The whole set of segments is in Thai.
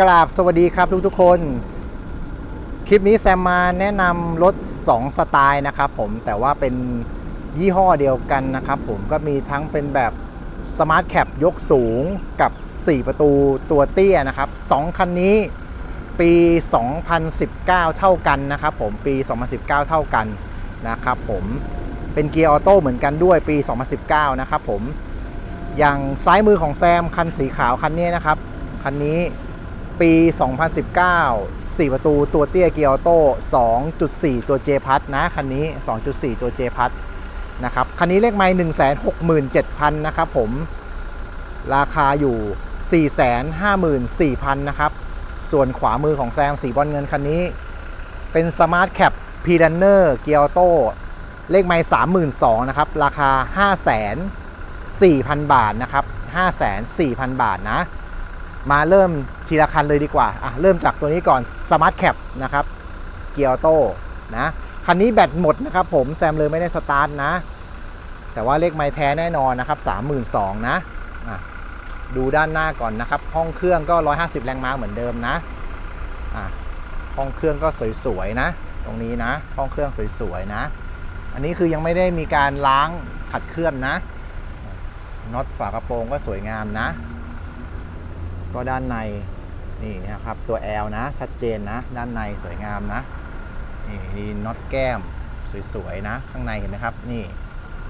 กราบสวัสดีครับทุกๆคน คลิปนี้แซมมาแนะนำรถ 2 สไตล์นะครับผมแต่ว่าเป็นยี่ห้อเดียวกันนะครับผมก็มีทั้งเป็นแบบ Smart Cap ยกสูงกับ 4 ประตูตัวเตี้ยนะครับ 2 คันนี้ปี 2019 เท่ากันนะครับผมปี 2019 เท่ากันนะครับผมเป็นเกียร์ออโต้เหมือนกันด้วยปี 2019 นะครับผมอย่างซ้ายมือของแซมคันสีขาวคันนี้นะครับคันนี้ ปี 2019 4 ประตูตัวเตี้ยเกียร์ออโต้ 2.4 ตัว J พัทนะ คันนี้ 2.4 ตัว J พัทนะครับ คันนี้เลขไม้167,000 นะครับผม ราคาอยู่ 454,000 นะครับ ส่วนขวามือของแซมสีบอลเงินคันนี้ เป็น Smart Cap p r u n n e r เกียร์ออโต้ เลขไม้32,000 นะครับ ราคา 500,000 4,000 บาทนะครับ 504,000 บาทนะ มาเริ่มทีละคันเลยดีกว่าอะเริ่มจากตัวนี้ก่อน Smart Cap นะครับ เกียร์ออโต้นะ คันนี้แบตหมดนะครับผมแซมเลยไม่ได้สตาร์ทนะ แต่ว่าเลขไม้แท้แน่นอนนะครับ 32,000นะอะดูด้านหน้าก่อนนะครับ ห้องเครื่องก็ 150 แรงม้าเหมือนเดิมนะอะห้องเครื่องก็สวยๆนะ ตรงนี้นะ ห้องเครื่องสวยๆนะ อันนี้คือยังไม่ได้มีการล้างขัดเคลื่อนนะน็อตฝากระโปรงก็สวยงามนะ ก็ด้านในนี่นะครับตัว L นะ ชัดเจนนะ ด้านในสวยงามนะนี่นี่น็อตแก้มสวยๆนะ ข้างในเห็นไหมครับนี่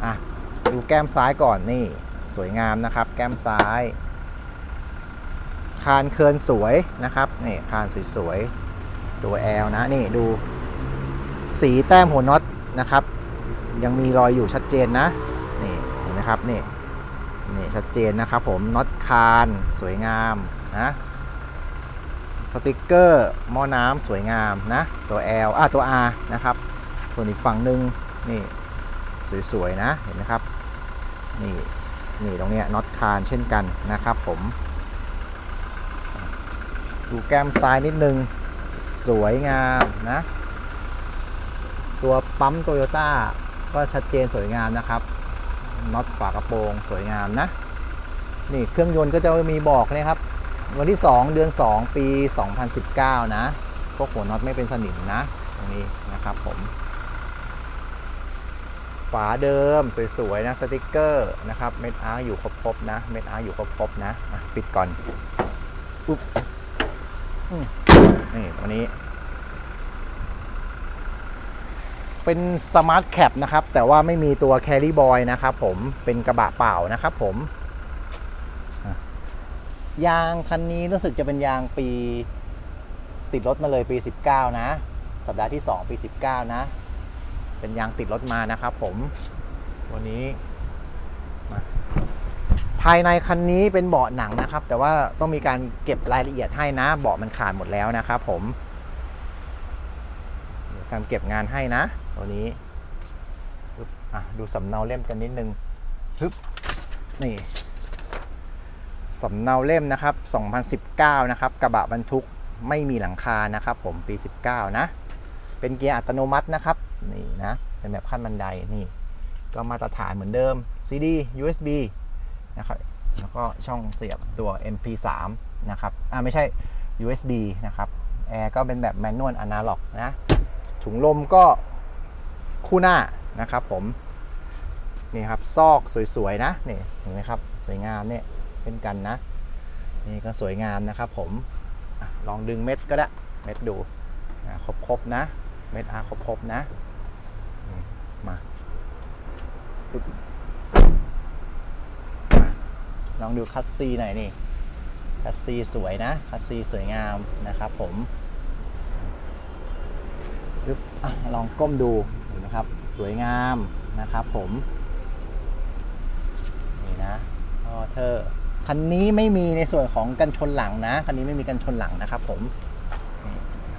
อะดูแก้มซ้ายก่อนนี่สวยงามนะครับ แก้มซ้าย คานเคินสวยนะครับนี่คานสวยๆตัว L นะนี่ดู สีแต้มหัวน็อตนะครับ ยังมีรอยอยู่ชัดเจนนะนี่เห็นไหมครับนี่ นี่ชัดเจนนะครับผมน็อตคานสวยงามนะสติกเกอร์หม้อน้ำสวยงามนะ ตัว L อะตัว R นะครับ ส่วนอีกฝั่งหนึ่งนี่สวยๆนะเห็นไหมครับนี่นี่ตรงเนี้ยน็อตคานเช่นกันนะครับผม ดูแก้มซ้ายนิดนึง สวยงามนะ ตัวปั๊มโตโยต้าก็ชัดเจนสวยงามนะครับ น็อตฝากระโปรงสวยงามนะ นี่เครื่องยนต์ก็จะมีบอกนี่ยครับ วันที่ 2 เดือน 2 ปี 2019 นะพวกหัวน็อตไม่เป็นสนิมนะ ตรงนี้นะครับผม ฝาเดิมสวยๆนะสติกเกอร์นะครับเม็ดอาร์อยู่ครบๆนะเม็ดอาร์อยู่ครบๆนะ ปิดก่อนอุ๊บอืมนี่ตัวนี้ เป็นสมาร์ทแคปนะครับ แต่ว่าไม่มีตัวแครี่บอยนะครับผมเป็นกระบะเปล่านะครับผมยางคันนี้รู้สึกจะเป็นยางปีติดรถมาเลยปี 19 นะ สัปดาห์ที่ 2 ปี 19 นะ เป็นยางติดรถมานะครับผมวันนี้มาภายในคันนี้เป็นเบาะหนังนะครับ แต่ว่าต้องมีการเก็บรายละเอียดให้นะ เบาะมันขาดหมดแล้วนะครับผมทำเก็บงานให้นะ ตัวนี้อะดูสำเนาเล่มกันนิดนึงฮึบนี่สำเนาเล่มนะครับ 2019 นะครับ กระบะบรรทุกไม่มีหลังคานะครับผมปี 19 นะ เป็นเกียร์อัตโนมัตินะครับ นี่นะ เป็นแบบขั้นบันไดนี่ ก็มาตรฐานเหมือนเดิม CD USB นะครับ แล้วก็ช่องเสียบตัว MP3 นะครับ อ่าไม่ใช่ USB นะครับ แอร์ก็เป็นแบบแมนนวลอนาล็อกนะ ถุงลมก็ คู่หน้านะครับผมนี่ครับซอกสวยๆนะนี่เห็นไหมครับสวยงามเนี่ยเช่นกันนะนี่ก็สวยงามนะครับผมอลองดึงเม็ดก็ได้เม็ดดูครบๆนะ เม็ดอาครบๆนะนี่มาลองดูคัสซีหน่อยนี่คัสซีสวยนะคัสซีสวยงามนะครับผมปึ๊บอะลองก้มดู นไหมครับ สวยงามนะครับผม นี่นะออเธอคันนี้ไม่มีในส่วนของกันชนหลังนะ คันนี้ไม่มีกันชนหลังนะครับผม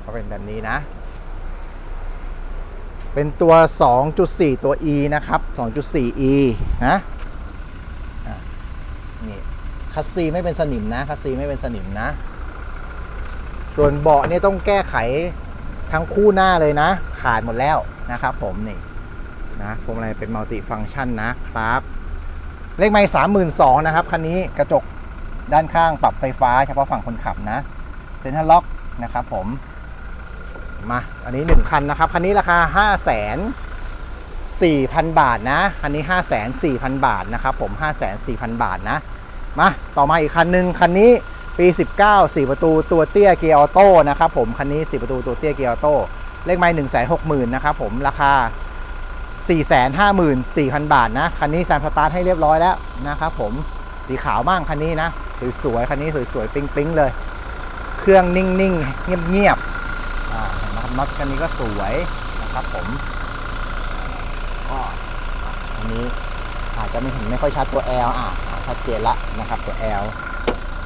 ก็เป็นแบบนี้นะ เป็นตัว 2.4 ตัว E นะครับ 2.4 E นะนี่คัสซีไม่เป็นสนิมนะคัสซีไม่เป็นสนิมนะ ส่วนเบาะนี่ต้องแก้ไข ทั้งคู่หน้าเลยนะ ขาดหมดแล้วนะครับผมนี่นะพวงมาลัยเป็นมัลติฟังก์ชันนะครับ เลขไม้สามหมื่นสองนะครับคันนี้กระจกด้านข้างปรับไฟฟ้าเฉพาะฝั่งคนขับนะเซ็นทรัลล็อกนะครับผมมาอันนี้ 1 คันนะครับ คันนี้ราคา 5 4,000 บาทนะคันนี้ 5 4 0 0 0 บาทนะครับผม 5 4 0 0 0 บาทนะ มา ต่อมาอีกคันหนึ่งคันนี้ ปี 19 4 ประตูตัวเตี้ยเกียร์ออโต้นะครับผมคันนี้ 4 ประตูตัวเตี้ยเกียร์ออโต้เลขไม้1 6 0 0 0 0นะครับผมราคา 454,000 บาทนะ คันนี้แซมสตาร์ทให้เรียบร้อยแล้วนะครับผมสีขาวบ้างคันนี้นะ สวยๆ คันนี้สวยๆ ปิ๊งๆ เลย เครื่องนิ่งๆ เงียบๆนไหมครับน็อตคันนี้ก็สวยนะครับผมก็อันนี้อาจจะไม่เห็นไม่ค่อยชัดตัว L อะชัดเจนละนะครับตัว L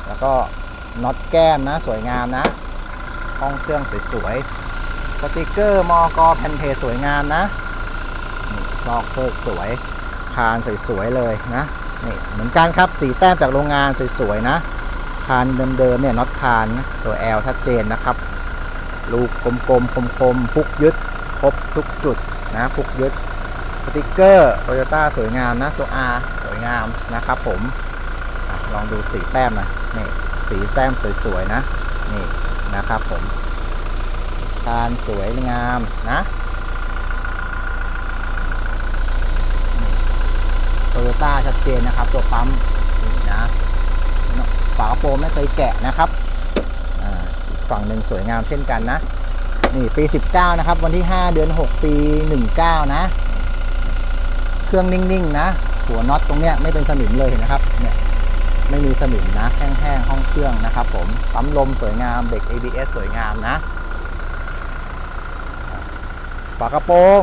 แล้วก็น็อตแก้มนะสวยงามนะห้องเครื่องสวยๆสติกเกอร์มอกแผ่นเพสวยงามนะนี่ซอกเซิร์กสวยคานสวยๆเลยนะนี่เหมือนกันครับสีแต้มจากโรงงานสวยๆนะคานเดิมๆเนี่ยน็อตคานตัว L ชัดเจนนะครับ ลูกกลมๆคมๆพุกยึดครบทุกจุดนะพุกยึดสติกเกอร์โตโยต้าสวยงามนะตัว R สวยงามนะครับผมอลองดูสีแต้มหนะ นี่สีแต้มสวยๆนะ นี่นะครับผมคานสวยงามนะโตโยต้าชัดเจนนะครับ ตัวปั๊มนี่นะฝากระโปรงไม่เคยแกะนะครับอีกฝั่งหนึ่งสวยงามเช่นกันนะ นี่ปี 19 นะครับ วันที่ 5 เดือน 6 ปี 19 นะ เครื่องนิ่งๆนะ หัวน็อตตรงเนี้ยไม่เป็นสนิมเลยนนะครับเนี่ย ไม่มีสนิมนะแห้งๆห้องเครื่องนะครับผมปั๊มลมสวยงามเบรก ABS สวยงามนะฝากระโปรง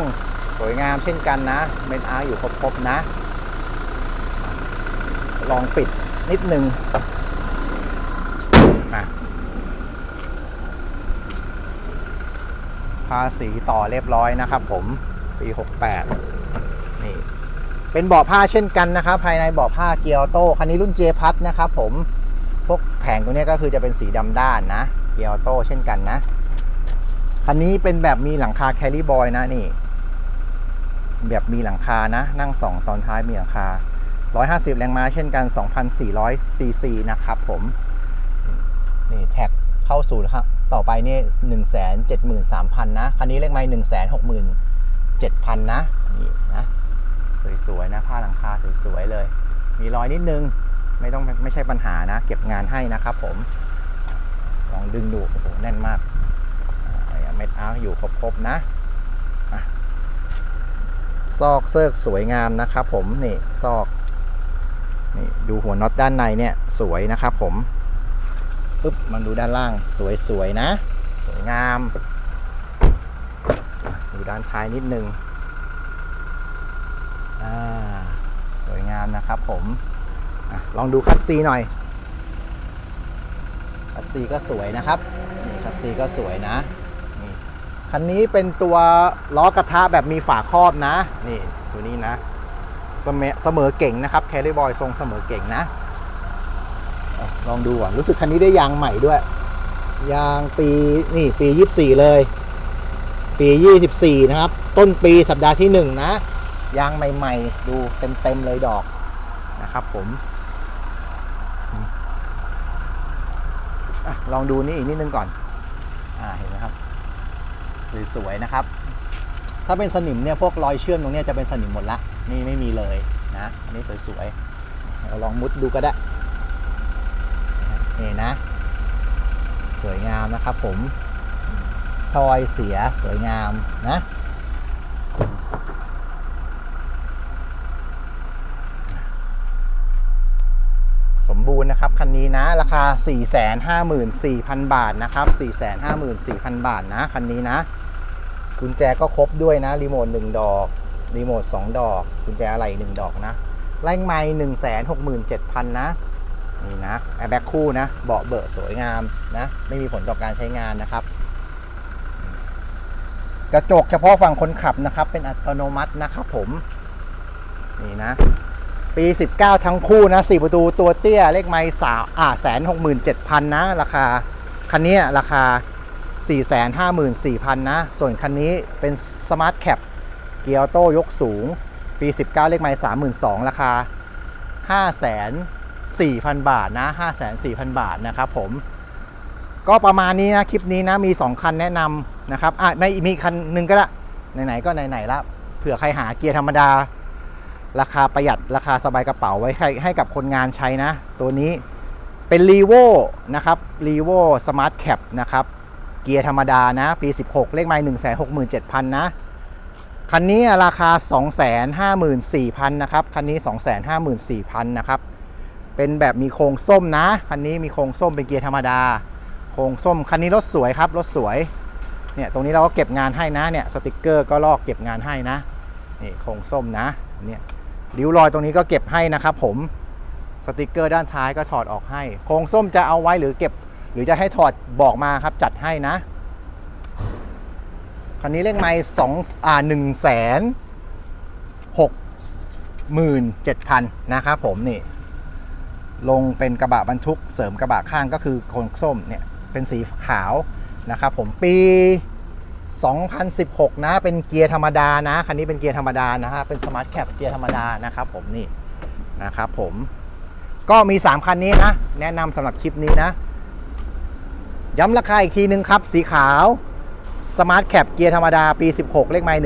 สวยงามเช่นกันนะเมนอาร์อยู่ครบๆนะ ลองปิดนิดนึงอะภาษีต่อเรียบร้อยนะครับผม ปี 68 เป็นเบาะผ้าเช่นกันนะครับ ภายในเบาะผ้าเกียร์โต้คันนี้รุ่น J พัทนะครับผมพวกแผงตัวเนี้ก็คือจะเป็นสีดำด้านนะเกียร์โต้เช่นกันนะคันนี้เป็นแบบมีหลังคาแคลรี่บอยนะนี่ แบบมีหลังคานะ นั่งสองตอนท้ายมีหลังคา 150 แรงม้าเช่นกัน 2,400 ซีซีนะครับผม นี่แท็กเข้าสู่ครับ ต่อไปนี่หนึ่งแสนเจ็ดหมื่นสามพันนะ คันนี้เลขไม้หนึ่งแสนหกหมื่นเจ็ดพันนะ นี่นะ สวยๆนะผ้าหลังคาสวยๆเลย มีรอยนิดนึงไม่ต้องไม่ใช่ปัญหานะ เก็บงานให้นะครับผมลองดึงดูโอ้โหแน่นมากเม็ดอาร์อยู่ครบๆนะซอกเซิกสวยงามนะครับผมนี่ซอกนี่ดูหัวน็อตด้านในเนี่ยสวยนะครับผมปึ๊บมันดูด้านล่างสวยๆนะ สวยงาม ดูด้านท้ายนิดนึง สวยงามนะครับผมอลองดูคัสซีหน่อย คัสซีก็สวยนะครับ นี่คัสซีก็สวยนะนี่คันนี้เป็นตัวล้อกระทะแบบมีฝาครอบนะ นี่ตัวนี้นะ เสมอเสมอเก่งนะครับแคริบอยทรงเสมอเก่งนะอะลองดูก่อน รู้สึกคันนี้ได้ยางใหม่ด้วย ยางปีนี่ปี 24 เลย ปี 24 นะครับ ต้นปีสัปดาห์ที่ 1 นะ ยางใหม่ ๆ ดูเต็ม ๆ เลยดอกนะครับผมอลองดูนี่อีกนิดนึงก่อนอ่าเห็นไหมครับ สวย ๆ นะครับ ถ้าเป็นสนิมเนี่ยพวกรอยเชื่อมตรงนี้จะเป็นสนิมหมดละนี่ไม่มีเลยนะอันนี้สวยๆเราลองมุดดูก็ได้นี่นะ สวยงามนะครับผมทอยเสียสวยงามนะ บูรณ์นะครับคันนี้นะราคา 454,000 บาทนะครับ454,000 บาทนะคันนี้นะกุญแจก็ครบด้วยนะรีโมท1ดอกรีโมท2ดอกกุญแจอะไร1ดอกนะแรงไม้167,000นะนี่นะแอร์แบ็กคู่นะ เบาะเบอะสวยงามนะ ไม่มีผลต่อการใช้งานนะครับ กระจกเฉพาะฝั่งคนขับนะครับ เป็นอัตโนมัตินะครับผม นี่นะ ปี 19 ทั้งคู่นะ4ประตูตัวเตี้ยเลขไม้สาวอ่าแสนหกหมื่นเจ็ดพันนะ ราคา คันนี้ราคา 4 5 4 0 0 0 นะ ส่วนคันนี้เป็นสมาร์ทแคปเกียร์โต้ยกสูง ปี 19 เลขไม้32,000ราคา 5 4 0 0 0 บาทนะ 5 4 0 0 0 บาทนะครับผม ก็ประมาณนี้นะ คลิปนี้นะมี 2 คันแนะนำนะครับอะไม่มีคันหนึ่งก็ละไหนๆก็ไหนๆละเผื่อใครหาเกียร์ธรรมดา ราคาประหยัดราคาสบายกระเป๋าไว้ให้ให้กับคนงานใช้นะ ตัวนี้เป็น r ีโวนะครับ r ีโวสมาร์ทแคปนะครับ เกียร์ธรรมดานะ ปี 16 เลขไมล์167,000 นะ คันนี้ราคา 254,000 นะครับ คันนี้ 254,000 นะครับ เป็นแบบมีโครงส้มนะ คันนี้มีโครงส้มเป็นเกียร์ธรรมดา โครงส้ม คันนี้รถสวยครับ รถสวย เนี่ย ตรงนี้เราก็เก็บงานให้นะ เนี่ย สติกเกอร์ก็ลอกเก็บงานให้นะ นี่ โครงส้มนะ เนี่ย ริ้วรอยตรงนี้ก็เก็บให้นะครับผมสติกเกอร์ด้านท้ายก็ถอดออกให้ โครงส้มจะเอาไว้หรือเก็บ หรือจะให้ถอดบอกมาครับจัดให้นะ คันนี้เลขไม้สองอ่าหนึ่งแสนหกหมื่นเจ็ดพันนะครับผมนี่ ลงเป็นกระบะบรรทุกเสริมกระบะข้างก็คือโครงส้มเนี่ยเป็นสีขาวนะครับผมปี 2016 นะ เป็นเกียร์ธรรมดานะ คันนี้เป็นเกียร์ธรรมดานะฮะ เป็นสมาร์ทแคปเกียร์ธรรมดานะครับผมนี่นะครับผม ก็มี 3 คันนี้นะ แนะนำสำหรับคลิปนี้นะ ย้ำราคาอีกทีนึงครับ สีขาวสมาร์ทแคปเกียร์ธรรมดา ปี 16 เลขไมล์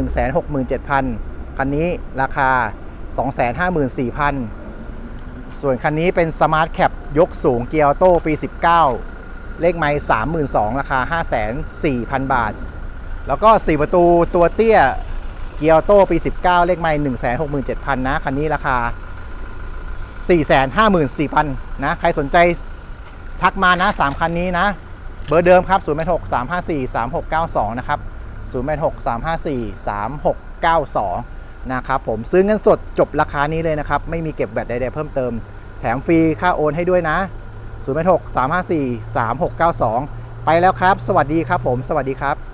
167,000คันนี้ราคา 254,000 ส่วนคันนี้เป็นสมาร์ทแคปยกสูงเกียร์ออโต้ปี 19 เลขไมล์32,000 ราคา504,000 บาท แล้วก็ 4 ประตูตัวเตี้ยเกียร์ออโต้ปี 19 เลขไมล์167,000นะ คันนี้ราคา 454,000 นะ ใครสนใจทักมานะ 3 คันนี้นะ เบอร์เดิมครับ086 354 3692 นะครับ086 354 3692 นะครับผมซื้อเงินสดจบราคานี้เลยนะครับ ไม่มีเก็บแบตใดๆเพิ่มเติม แถมฟรีค่าโอนให้ด้วยนะ086 354 3692 ไปแล้วครับ สวัสดีครับผม สวัสดีครับ